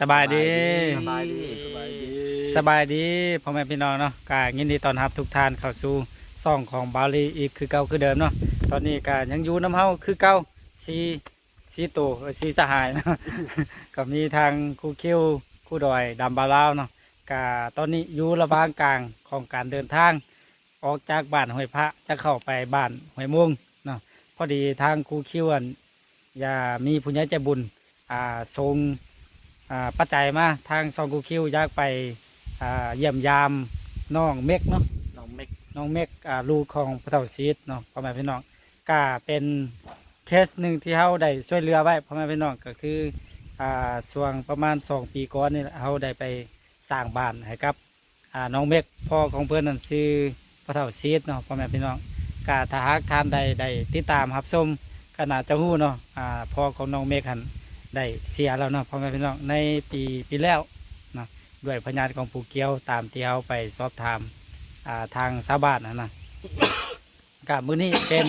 สบายดี สบายดีสบายดีสบายดีพ่อแม่พี่น้องเนาะกายินดีต้อนรับทุกท่านเข้าสู่ซ่องของบาลีอีกคือเก่าคือเดิมเนาะตอนนี้ก็ยังอยู่น้ำเฮาคือเก่าสีสีโตเอ้ยสีสหายเนาะ ก็มีทางครูคิวครูดอยดำบาลาวเนาะกาตอนนี้อยู่ระหว่างกลางของการเดินทาง ออกจากบ้านห้วยพระจะเข้าไปบ้านห้วยม่วงเนาะพอดีทางครูคิวอั่นอย่ามีผู้ใหญ่ใจบุญอ่าทรงอ่า ปัจจัยมาทางซองกูคิวอยากไปอ่าเยี่ยมยามน้องเมกเนาะน้องเมกน้องเมกอ่าลูกของพระเฒ่าซีดเนาะพ่อแม่พี่น้องก็เป็นเคสหนึ่งที่เขาได้ช่วยเหลือไว้พ่อแม่พี่น้องก็คืออ่าช่วงประมาณสองปีก่อนนี่แหละเขาได้ไปสร้างบ้านให้กับอ่าน้องเมกพ่อของเพื่อนนั่นชื่อพระเฒ่าซีดเนาะพ่อแม่พี่น้องกาถ้าหากท่านใดได้ติดตามรับชมก็น่าจะหู้เนาะอ่าพ่อของน้องเมกหัน ได้เสียแล้วเนาะพ่อแม่พี่น้องในปีปีแล้วนะด้วยพยานของผู้เกี่ยวตามที่เขาไปสอบถามอ่าทางชาวบ้านนะนะกับมือนี้เป็น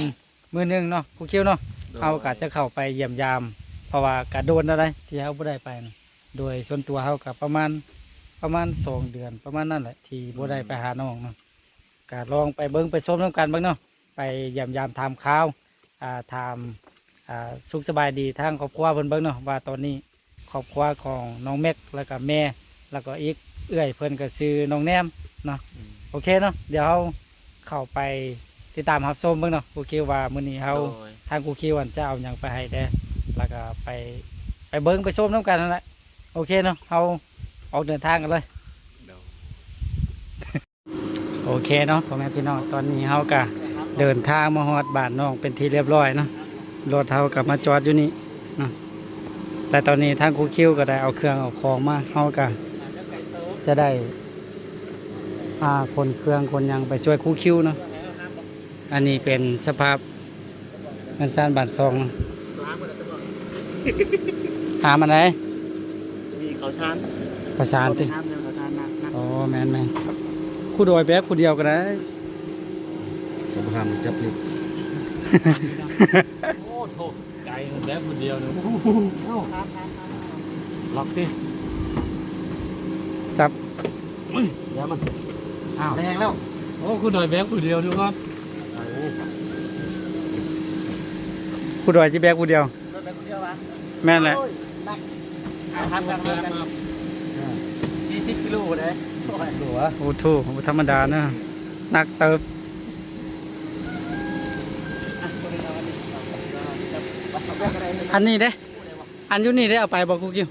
มือหนึ่งเนาะผู้เกี่ยวเนาะเขาก็จะเข้าไปเยี่ยมยาม เพราะว่ากระโดนอะไรที่เขาไม่ได้ไปนะโดยส่วนตัวเขากับประมาณประมาณสองเดือนประมาณนั่นแหละที่บ่ได้ไปหาน้องเนาะก็ลองไปเบิ้งไปชมน้ำกันเบ้างเนาะไปเยี่ยมยามทำข้าวอ่าทำอ่า สุขสบายดีทางครอบครัวเพิ่นเบิ่งเนาะว่าตอนนี้ครอบครัวของน้องแม็กแล้วก็แม่ แล้วก็อีกเอื้อยเพิ่นก็ซื้อน้องแนมเนาะโอเคเนาะเดี๋ยวเราเข้าไปติดตามรับชมเบิ่งเนาะกูคิดว่ามื้อนี้เฮาโดย ทางกูคิดว่าจะเอาหยังไปให้แด้แล้วก็ไปไปเบิ่งไปชมนํกันนั่นแหละโอเคเนาะเฮาออกเดินทางกันเลยโดยโอเคเนาะพ่อแม่พี่น้องตอนนี้เฮาก็เดินทางมาฮอดบ้านน้องเป็นที่เรียบร้อยเนาะ รถเฮากลับมาจอดอยู่นี่เนาะและตอนนี้ทางครูคิวก็ได้เอาเครื่องเอาของมาเฮาก็จะได้พาคนเครื่องคนหยังไปช่วยครูคิวเนาะ อันนี้เป็นสภาพเงินซานบาทซองเนาะหามันไหนมีเขาชานข้าวสารติห้ามเนี่ยเขาชานนักนักอ๋อแม่นแม่นครู่ดอยแป๊บครู่เดียวก็ได้ผมทำจับนี่ โอ้โหไกลมันแบบคนเดียวเนอะล็อกดิจับเดี๋ยวมันอ้าวแรงแล้วโอ้คุณดอยแบบคนเดียวทุกคนครู่ดอยจีแบกครู่เดียวแบบคนเดียววะแม่นแหละเอาทำกันกันสี่สิบกิโลเลยหัวโอ้โถบ่ธรรมดาเนอะหนักเติบ อันนี้เด้ อันอยู่นี่ได้เอาไปบอกครูกิ้ว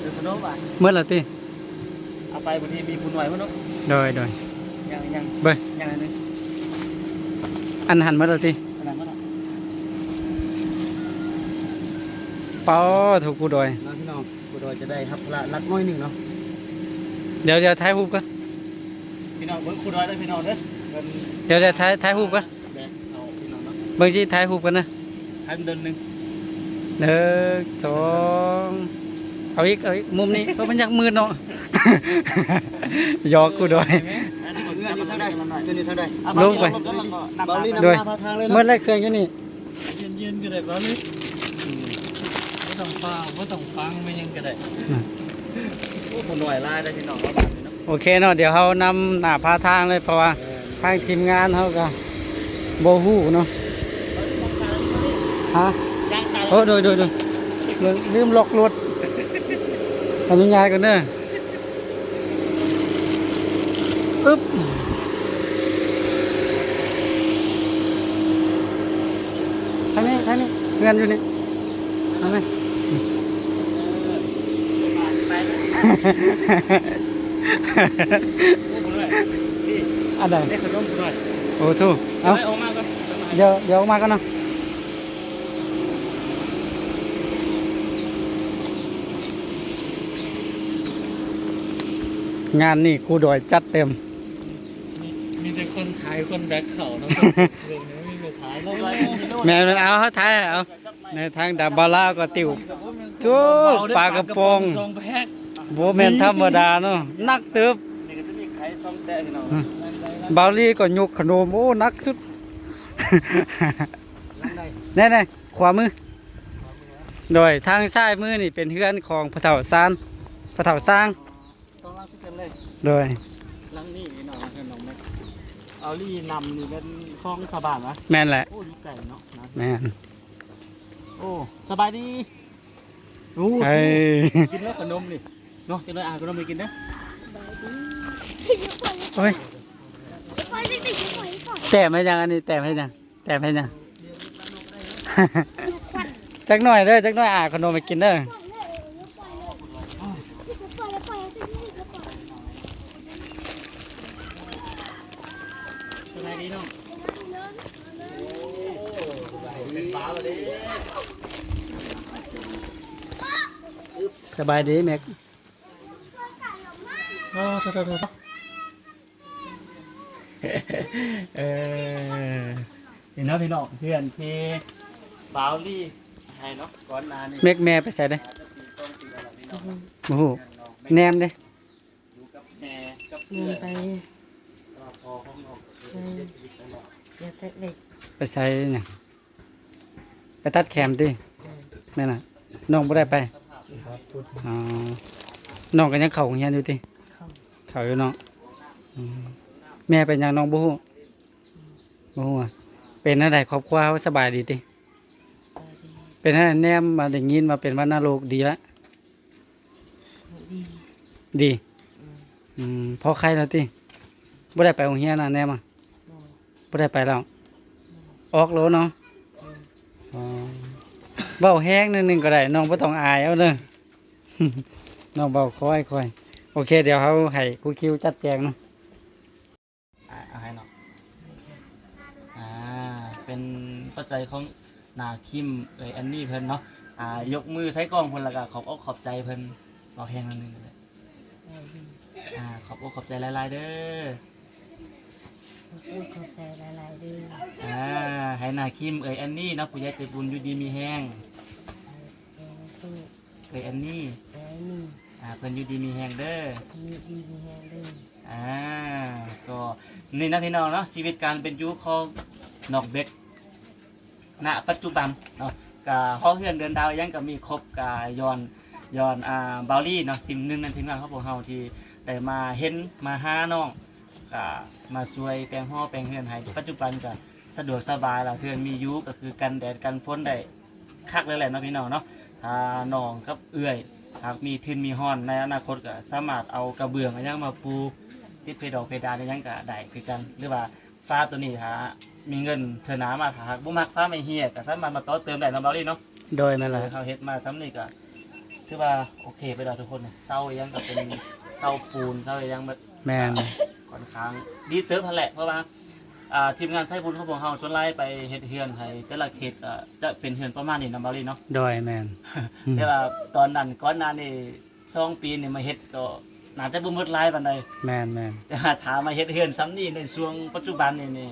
เดี๋ยวสนุกอะเมื่อละติเอาไปบางทีมีผู้หน่วยมั้งเนาะโดยโดยยังยังเบ้ยยังอันนึงอันหันเมื่อละติอันนั้นมั้งเป้าถูกครูดอยน้องพี่น้องกูโดยจะได้ครับละลักน้อยหนึ่งเนาะเดี๋ยวเดี๋ยวถ่ายรูปก่อนพี่น้องเบิ้งคุณดอยได้พี่น้องเด้อเงินเดี๋ยวเดี๋ยวถ่ายถ่ายรูปก่อน แบกเอาพี่น้อง เนาะเบิ่งสิถ่ายรูปกันนะให้มันเดินหนึ่งหนึ่งสองเอาอีกเอาอีกมุมนี้เพราะมันอยากมืดเนาะหยอกครูดอยเงื่อนอยู่เท่าใดเงื่อนอยู่เท่าใดลงไปเบาลีโดนำยหน้าพาทางเลยเมื่อเนาะไรเครื่องอยู่นี่เย็นๆก็ได้บ้าเลยไม่ต้องฟังไม่ต้องฟังไม่ยังก็ได้โอ้คนหน่วยไล่ได้พี่น้องเขาบ้านพี่น้องโอเคเนาะเดี๋ยวเขานำหน้าพาทางเลยเพราะว่าทางทีมงานเขาก็โบหูเนาะ ฮะย่างชาโอ้โดยโดยโดยลืมลืมล็อกรถอนุญาตกันเด้ออึ๊บทางนี้ทางนี้เงินอยู่นี่ทางนี้ ไปไหมโอ้คนหน่วยพี่ อันใด ได้ขนมคนหน่วย โอ้ทูเอา เอาออกมาก่อนเดี๋ยวเดี๋ยวออกมากันเนาะงานนี่ครูดอยจัดเต็ม มีมีแต่คนขายคนแบกเข่าเนาะเรื่องนี้มีแต่ขายแล้วไรแม่นเอาเขาท้ายเอาในทางดับบาลาก็ติวจูปลากระป๋องซองแพ็คโบแมนธรรมดาเนาะนักเติบนี่ก็จะมีขายซองแต่พี่น้องบาลีก็ยกขนมโอ้นักสุดลังใดแน่ๆขวามือ โดยทางซ้ายมือนี่เป็นเฮือนของพระเฒ่าซานพระเฒ่าสร้างต้องรักกันเลย โดยหลังนี่นี่น้องกันน้องแม็กเอาลี่นำนี่เป็นคลองสะบานนะแม่นแหละ โอ้ยไก่เนาะนะแม่นโอ้สบายดีโอ้เอ้ยกินแล้วขนมนี่เนาะจะเลยอ่านขนมไปกินเด้อโอ้ยไปสิสิไปก่อนแต่ไม่ยังอันนี้แต่ไม่ยังแต่ไม่ยังลูกควันจักหน่อยเด้อจักหน่อยอ่าขนมไปกินเด้อ ปล่อยเลยปล่อยเลยสิปล่อยแล้วปล่อยสิสิปล่อย สบายดีเนาะ สบายดีแม็กโอ้โทษโทษโทษเออนี่เนาะพี่น้องเพื่อนที่บาวลี่ให้เนาะก่อนหน้านี้แม็กแม่ไปใส่เด้อจะปีสองปีแล้วล่ะพี่น้องโอ้โหน้องแนมเด้ออยู่กับแม่กับเงิเพื่อนนไปก็พอของน้องก็คือเสียชีวิตไปแล้วอย่าแต่เด็กไปใส่หยังไปตัดแคมติแม่น่ะน้องบ่ได้ไป อ๋อน้องก็ยังเข้าโรงเรียนอยู่ติเขาเข้าอยู่เนาะอืมแม่เป็นหยังน้องบ่ฮู้บ่ฮู้อะเป็นจังไดครอบครัวเขาสบายดีติไปดีเป็นจังไดแนมมาได้ยินมาเป็นวัณโรคดีละดีดีอืมอืมพอใครแล้วติบ่ได้ไปโรงเรียนน่ะแนมอะโน่บ่ได้ไปแล้วออกแล้วเนาะอืมอ๋อ เว้าแห้งนิดนึงก็ได้น้องบ่ต้องอายเอาเด้อน้องเบาค่อยค่อยโอเค เดี๋ยวเขาให้ครูคิวจัดแจงเนาะอ่าเอาให้เนาะอ่าเป็นปัจจัยของหนาคิมเอ้ยอันนี้เพิ่นเนาะอ่ายกมือใช้กล้องเพิ่นแล้วก็ขอบอกขอบใจเพิ่นบอกแห้งนิดนึงก็ได้ไปดีอ่าขอบอกขอบใจหลายๆเด้อพูดเข้าใจหลายๆเดือนอ่าให้หนาคิมเอ้ยอันนี้เนาะผู้ใหญ่ใจบุญอยู่ดีมีแห้งเออพูด เอ้ยอันนี้แต่นี่อ่าเพิ่นอยู่ดีมีแห้งเด้อมีดีมีแฮงเดือนอ่าก็นี่นะพี่น้องเนาะชีวิตการเป็นอยูของนอกเบ็กณปัจจุบันเนาะกะห้องเฮือนเดินดาวยังก็มีครบกะย้อนย้อนอ่าบาวลี่เนาะทีมหนึงนั่นทีมงานของพวกเฮาที่ได้มาเห็นมาหาน้องกะมาช่วยแปลงห้อแปลงเฮือนให้ปัจจุบันก็สะดวกสบายแล้วเฮือนมีอยูก็คือกันแดดกันฝนได้คักเลยแหละเนาะพี่น้องเนาะ ถ้าน้องกับเอื้อย หากมีทินมีห้อนในอนาคตก็สามารถเอากระเบื้องอะไรยังมาปูติดเพดานเพดานอะไรยังก็ได้คือกัน หรือว่าฟ้าตัวนี้ถ้ามีเงินเธอหนามาถ้าหากบ่มักฟ้าไม่เฮียก็สามารถมาต่อเติมได้เนาะเบาลี่เนาะโดยนั่นแหละเขาเฮ็ดมาซ้ำนี่ก็คือว่าโอเคไปแล้วทุกคนเนี่ยเศร้ายังก็เป็นเศร้าปูนเศร้ายังแบบแมนค่อนข้างดีเติมพันแหละเพราะว่า อ่าทีมงานไส้บุญของพวกเฮาชวนไล่ไปเฮ็ดเฮือนให้แต่ละเขตอ่าจะเป็นเฮือนประมาณนี้นะเบาลี่เนาะโดยแมน อืม แต่ว่าตอนนั้นก่อนหน้านี่สองปีนี่มาเฮ็ดก็น่าจะบ่หมดหลายปานใดแมนแมนแต่ว่าถามมาเฮ็ดเฮือนซ้ำนี่ในช่วงปัจจุบันนี่นี่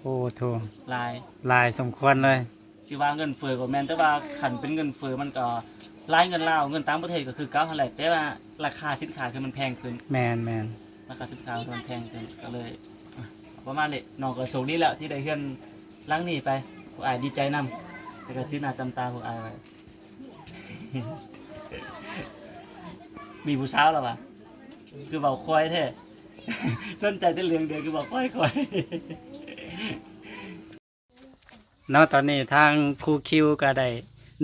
โอ้โถหลายลายสมควรเลย สิว่าเงินเฟ้อก็แม่นแต่ว่าคันเป็นเงินเฟ้อมันก็หลายเงินลาวเงินต่างประเทศก็คือเก่าหั่นแหละแต่ว่าราคาสินค้าคือมันแพงขึ้นแมนแมนราคาสินค้ามันแพงขึ้นก็เลยอะ ประมาณนี้น้องก็โชคดีแล้วที่ได้เฮือนหลังนี้ไปพวกอายดีใจนํแต่ก็จื้อหน้าจำตาพวกอายไว้ มีผู้สาวแล้ววะคือบอกควายแท้ สนใจแต่เรื่องเดียวคือบอกควายควายนาะตอนนี้ทางครูคิวก็ได้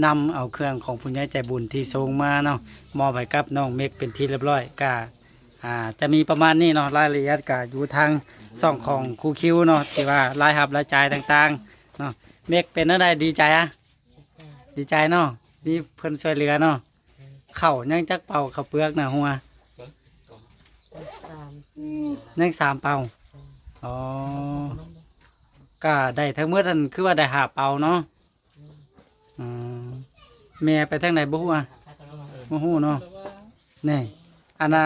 นำเอาเครื่องของผู้ใหญ่ใจบุญที่ส่งมาเนาะมอบให้กับน้องเมกเป็นที่เรียบร้อยก็ อ่าจะมีประมาณนี้เนาะรายละเอียดก็อยู่ทางช่องของครูคิวเนาะที่ว่ารายรับรายจ่ายต่างๆเนาะเมกเป็นอะไรดีใจอะดีใจเนาะมีเพิ่นช่วยเหลือเนาะเข่ายังจักเป่าข้าวเปลือกนะหัวสามยังสามเป่าอ๋อก็ได้ทั้งเมื่อทันคือว่าได้หาเป่าเนาะอ๋อแม่ไปทางไหนบ่ฮู้อะบ่ฮู้เนาะนี่อันน่ะ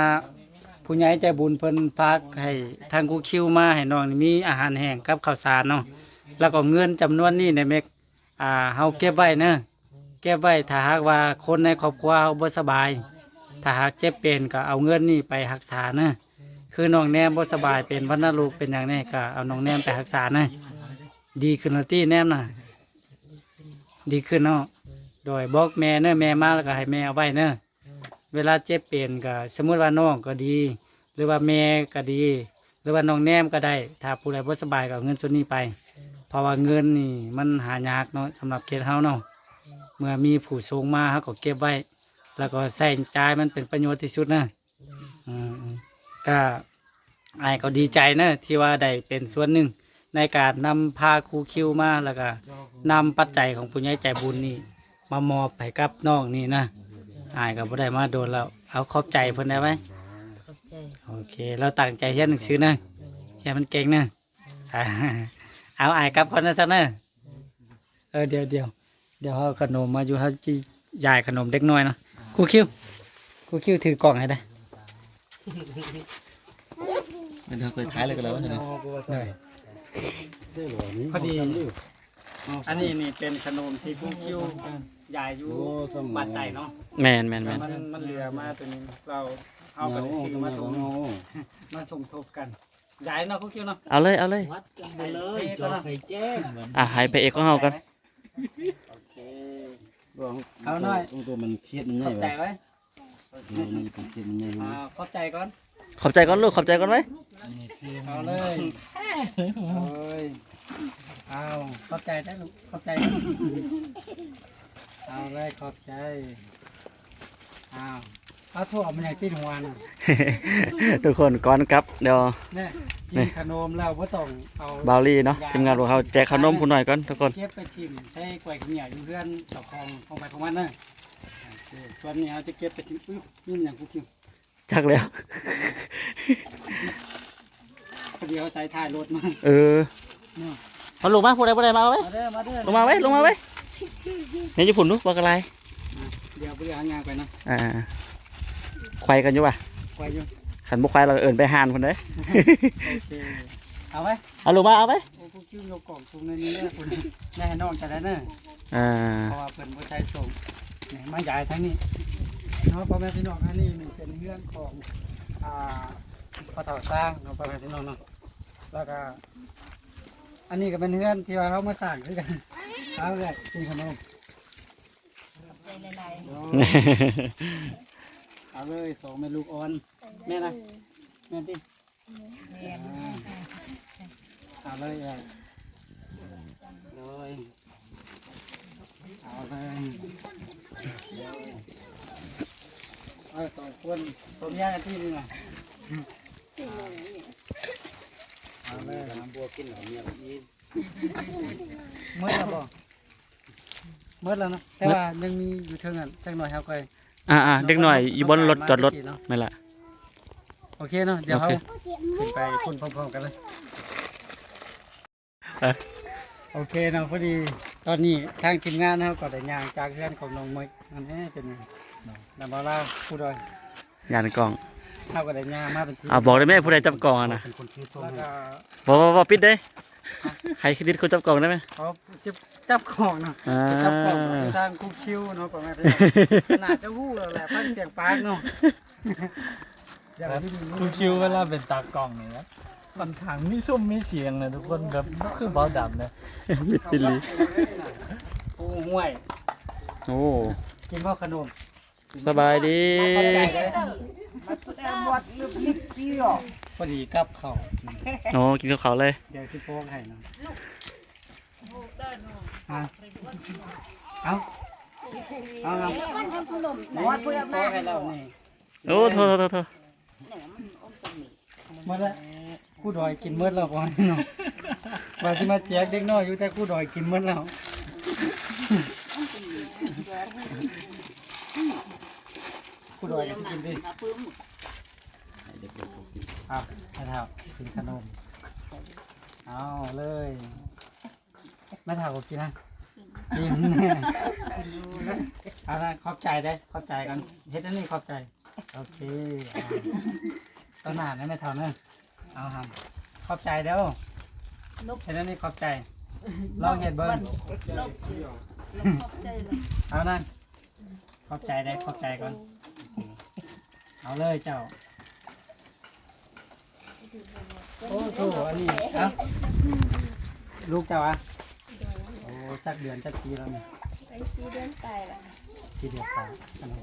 ผู้ใหญ่ใจบุญเพิ่นฝากให้ทางครูคิวมาให้น้องนี่มีอาหารแห้งกับข้าวสารเนาะแล้วก็เงินจำนวนนี้ในเมกอ่าเฮาเก็บไว้เนอะเก็บไว้ถ้าหากว่าคนในครอบครัวเฮาบ่สบาย ถ้าหากเจ็บเป็นก็เอาเงินนี่ไปรักษาเนอะคือน้องแนมบ่สบายเป็นวัณโรคเป็นอย่างนี้ก็เอาน้องแนมไปรักษาเนอะดีขึ้นแล้วติแนมน่ะ ดีขึ้นเนาะโโดยบอกแม่เนอะแม่มาแล้วก็ให้แม่เอาไว้เนอะ เวลาเจ็บเป็นก็สมมุติว่าน้องก็ดี หรือว่าแม่ก็ดี หรือว่าน้องแนมก็ได้ ถ้าผู้ใดบ่สบายก็เอาเงินส่วนนี้ไป เพราะว่าเงินนี่มันหายากเนาะสำหรับเคสเฮาเนาะเมื่อมีผู้ส่งมาเฮาก็เก็บไว้ แล้วก็ใส่จ่ายมันเป็นประโยชน์ที่สุดนะอืมก็ไอ้ายก็ดีใจเนอะที่ว่าได้เป็นส่วนหนึ่ง ในการนำพาครูคิวมาแล้วก็นำปัจจัยของผู้ใหญ่ใจบุญนี่ มามอบให้กับน้องนี่นะไอ้ายก็บ่ได้มาโดนแล้ว เอาขอบใจเพิ่นได้ไหมขอบใจโอเค เราตั้งใจเรียนหนังสือนะเรียนมันเก่งนะอ่าเอาไอ้ายกลับคนนะซะเนอะเออเดี๋ยวเดี๋ยวเดี๋ยวเอาขนมมาอยู่เขาจียายขนมเด็กน้อยเนาะครูคิวครูคิวถือกล่องให้ได้ มันเธอเคยท้ายเลยกันแล้วใช่ไหมพอดี อันนี้นี่เป็นขนมที่ครูคิว ยายอยู่บ้านใดเนาะแมนแมนแมนมันมันเหลือมาตัวนี้เราเอาไปซื้อมาตรงนี้มาสมทบกันยายเนาะครูคิวเนาะเอาเลยเอาเลยวัดกันไปเลยจอเคยแจ้งอะให้ไปเอกของเฮากันโอเคเอาหน่อยตรงตัวมันเครียดมันขใหญ่อบใจวะไว้มันเป็นเครียดมันใหญ่อ่าขอบใจก่อน ขอบใจก่อนลูกขอบใจก่อนไหมเอาเลยโอ้ยเอาขอบใจได้ลูกขอบใจนะ เอาเลยขอบใจเอาเอาถั่วมันอยากกินหัวน่ะทุกคนก่อนครับเดี๋ยวเนี่ยกินขนมแล้วว่าต้องเอาบาวลี่เนาะทีมงานของเขาแจกขนมผู้หน่อยก่อนทุกคนเก็บไปชิมใช้กล้วยขี้เหนียวอยู่เพื่อนเจ้าของของไปของมันเนอะโอเคส่วนนี้เราจะเก็บไปชิมอุ้ยนี่มันอย่างกูกินจักแล้ว พอดีเขาใส่ท้ายรถมาเออเอาลูกมาผู้ใดผู้ใดมาเอาไว้ มาเด้อมาเด้อลงมาไว้ลงมาไว้ เนี่ยญี่ปุ่นนู้บอกอะไรเดี๋ยวไปหางานไปนะอ่าควายกันอยู่ป่ะไว้อยู่ขันบุควายเราเอินไปหานคนเด้อโอเคเอาไว้เอาลูกมาเอาไว้โอ้กูคิ้วยกกล่องสูงในนี้เด้อคุณแน่น้องจะได้เนอะอ่าเพราะว่าเพิ่นบ่ใช้ส่งนี่มาใหญ่ทั้งนี้เนาะพ่อแม่พี่น้องอันนี้มันเป็นเรื่องของอ่าพ่อเฒ่าสร้างเนาะพ่อแม่พี่น้องเนาะแล้วก็อันนี้ก็เป็นเรื่องที่ว่าเขามาสร้างคือกัน เอาเลยกินขนมใจหลายเอาเลยสองแม่ลูกอ่อน แม่นะแม่ติๆแม่นเอาเลยเอาเลยเอาเลยเอาสองคนตัวเมียกันที่นี่นะเอาเลยน้ำบัวกินหน่อยเนี่ยอีเมื่อแล้วบ่ เมื่อแล้วเนาะแต่ว่ายังมีอยู่เทิงอะจังหน่อยครับก็อ่าอ่าเด็กหน่อยอยู่บนรถจอดรถเนาะไม่นละโอเคเนาะเดี๋ยวเขาโอเคขึ้นไปคุณพร้อมๆกันเลยเอ้ยโอเคเนาะพอดีตอนนี้ทางทีมงานนะครับก็ได้ย่างจากเพื่อนของน้องมวยอันนี้เป็นนำบาลาผู้ดอยยานกล่องเขาก็ได้ย่างมาเป็นทีมอ่าบอกได้ไหมผู้ใดจับกล่องอะนะเป็นคนคิดตรงแล้วนี้ก็บอกบอกบอกปิดได้ ให้เครดิตคนจับกล่องได้ไหม เขาจับจับของเนาะอ่าจับของอยู่ทางคุกคิวเนาะประมาณนี้ขนาดจะวู้แล้วแหละพันเสียงปากเนาะเดี๋ยวพี่ดูคูคิวเวลาเป็นตากล้องนี่นะค่อนข้างมีซุ้มมีเสียงเลยทุกคนแบบบ่คือเบาดำเลยปิดปิดลีโอ้ห่วย โอ้กินพ่อขนมสบายดีขอบใจเลย พอดีกับเขาวโอ้กินกับเขาวเลย เดี๋ยวสิโป้งให้เนาะเอาเอาเอาเอาวัดเพื่อนมาให้เรานี่โอ้โทษโทษโทษโทษเมื่อละคู่ดอยกินเมื่อแล้วก่อนเนาะว่าสิมาแจกเด็กน้อยอยู่แต่คู่ดอยกินเมื่อแล้วคู่ดอยก็สิกินดิ เอาไม่เท่ากินขนม เอาเลยไม่เท่าก็กินนะกินเอาละขอบใจได้ขอบใจกันเฮ็ดอันนี้ขอบใจ โอเคเอาต้นหนานะไม่เท่าเนอะเอาทำขอบใจเด้อเฮ็ดอันนี้ขอบใจ ลองเฮ็ดเบิ้งเอานั่นขอบใจได้ขอบใจก่อน เอาเลยเจ้า โอ้โหอันนี้เอ้าลูกเจ้าอะโอ้จักเดือนจักปีแล้วนี่ไปซีเดือนไปละสีเดียวกันอันนั้น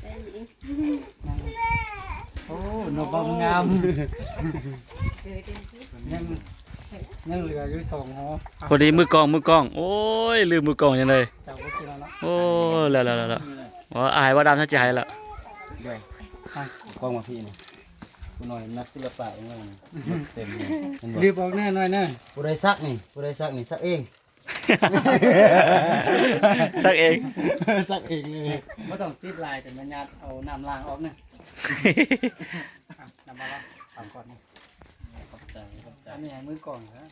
ไปอีกยังโอ้นกบำงามยังยังเหลืออยู่สองหอพอดีมือกล้องมือกล้อง โอ้ยลืมมือกล้องยังเลยเจ้าก็กินแล้วเนาะโอ้แล้วแล้วแล้วแล้วอ๋ออายว่าดำถ้าใจละด้วยกล้องมาพี่นี่ กูหน่อยนักศิลปะของเรานี่เต็มเลยเห็นบ่รีบออกแน่หน่อยนะผู้ใดซักนี่ผู้ใดซักนี่ซักเอง สักเอง ซักเองเลยไม่ต้องติดลายแต่มันยัดเอาน้ำล้างออกเนี่ยอะน้ำมาล้างสามก่อนนะขอบใจขอบใจอันนี้ให้มือก่อนนะ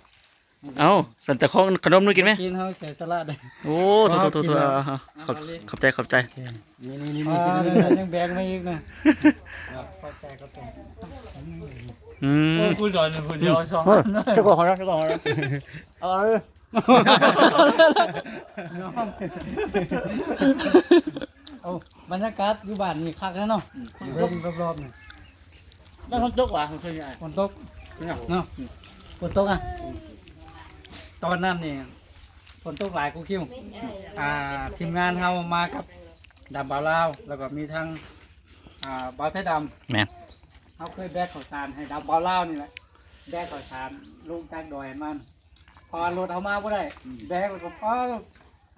เอ้าสันจะของขนมนู้นกินไหมกินเขาเสียสละได้โอ้โถโถโถโถเอาเอาขอบขอบใจขอบใจนี่นี่นี่อ่านี่เดี๋ยวยังแบกมาอีกนะเข้าใจเข้าใจอืมโอ้คุณจอยคุณเดียวสองเจ้าของเขาเจ้าของเขาเอาเลยเอาบรรยากาศอยู่บ้านนี่คักแล้วเนาะเบิ่งรอบๆนี่ไม่คนตกว่ะคนใหญ่ฝนตกเนาะฝนตกอะ ตอนนั้นนี่ฝนตกหลายกูคิวอ่าทีมงานเฮามากับดำบาวลาวแล้วก็มีทั้งอ่าบาวไทยดำแม่นเขาเคยแบกข้าวสารให้ดาวบอลเล่าวนี่แหละแบกข้าวสารลงจากดอยมัน พอรถเอามาไ่ได้แบกแล้วก็พอ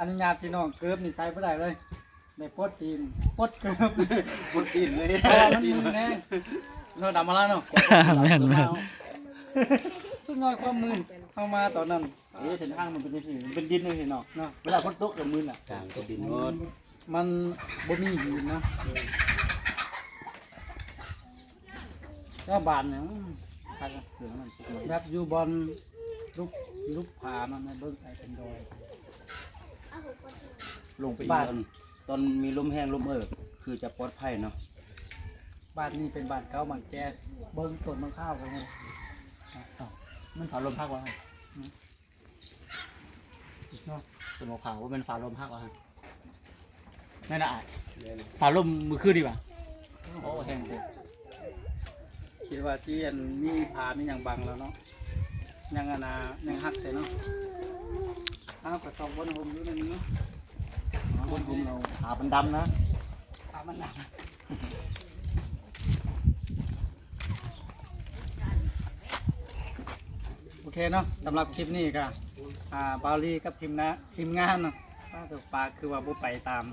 อนุญาตพี่น้องเกิบนี่ใส่ไ่ได้เลยในปลดตีนปลดเกิบบนตีนเลยเพราะว่ามันมือแน่เนาะดำมาแล้วเนาะ แม่นแม่น สุดน้อยความมืน เข้ามาตอนนั้นเอ๊ะเส้นทางมันเป็นยังไงมันเป็นดินเลยเนาะเนาะเวลาคนตกกับมือน่ะ ต่างก็ดินหมดมันบ่มีหินเนาะก็บานเนี่ยอืมคักอะเสือมันแบบอยู่บอลลุกลุกผามันนะเบิ่งไอ้เป็นดอยลงไปอีกตอนตอนมีลมแห้งลมเอิบคือจะปลอดภัยเนาะบ้านนี้เป็นบ้านเก่าบ้านแก่เบิ่งต้นมะพร้าวกันเลยมันฝาลมพักวะต้นมะพร้าวว่าเป็นฝาลมพักวะนั่นน่ะฝาลมมือขึ้นดีป่ะโอ้แห้งเลยคิดว่าที่อันมีผามีหยังบังแล้วเนาะยังอันนายังหักใส่เนาะอ้าวก็สองบนผมอยู่นั่นนี่เนาะบนผมเราขามันดำนะผามันหนักโอ เคเนาะสำหรับคลิปนี้ก็อ่าบาวลี่กับทีมนะทีมงานเนาะถ้าตัวปลาคือว่าบ่ไปตาม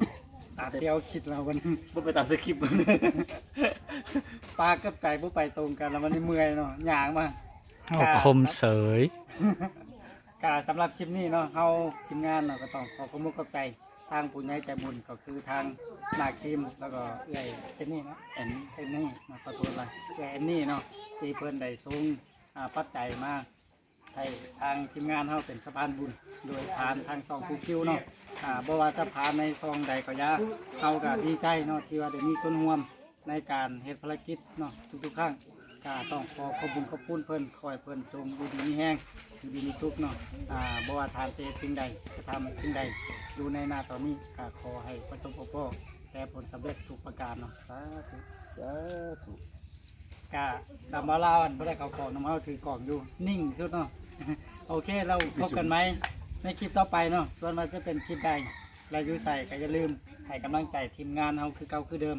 ตามที่เราคิดเราวันนี้บ่ไปตามสคริปต์มันปลากับใจบ่ไปตรงกันแล้วมันนี่เมื่อยเนาะย่างมา เอาคมเสยกาสำหรับคลิปนี้เนาะเฮาทีมงานเนาะก็ต้องขอขอบคุณขอบใจทางผู้ใหญ่ใจบุญก็คือทางนาคิมแล้วก็เอื้อยเจนนี่เนาะแอนเอนนี่เนาะขอโทษเลยเอื้อยแอนนี่เนาะที่เพิ่นได้ส่งอ่าปัจจัยมา ให้ทางทีมงานเฮาเป็นสะพานบุญ โดยผ่านทางซองคูคิวเนาะอ่าบ่ว่าจะผ่านในซองใดก็อยาเฮาก็ดีใจเนาะที่ว่าได้มีส่วนร่วมในการเฮ็ดภารกิจเนาะทุกๆครั้งก็ต้องขอขอบคุณขอบคุณเพิ่นขอให้เพิ่นจงอยู่ดีมีแห้งอยู่ดีมีสุขเนาะอ่าบ่ว่าทานเตสิ่งใดจะทำสิ่งใดอยู่ในหน้าตอนนี้ก็ขอให้ประสบพบพ่อแต่ผลสำเร็จทุกประการเนาะสาธุสาธุ กะดำมาลาวันบ่ได้เขากล่องน้ำเฮาถือกล่องอยู่นิ่งสุดเนาะ โอเคเราพบกันไหมในคลิปต่อไปเนาะส่วนมันจะเป็นคลิปใดและอยู่ใส่ก็อย่าลืมให้กำลังใจทีมงานเฮาคือเก่าคือเดิม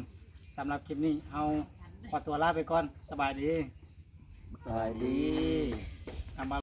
สำหรับคลิปนี้เฮาขอตัวลาไปก่อนสบายดี สบายดีดำมา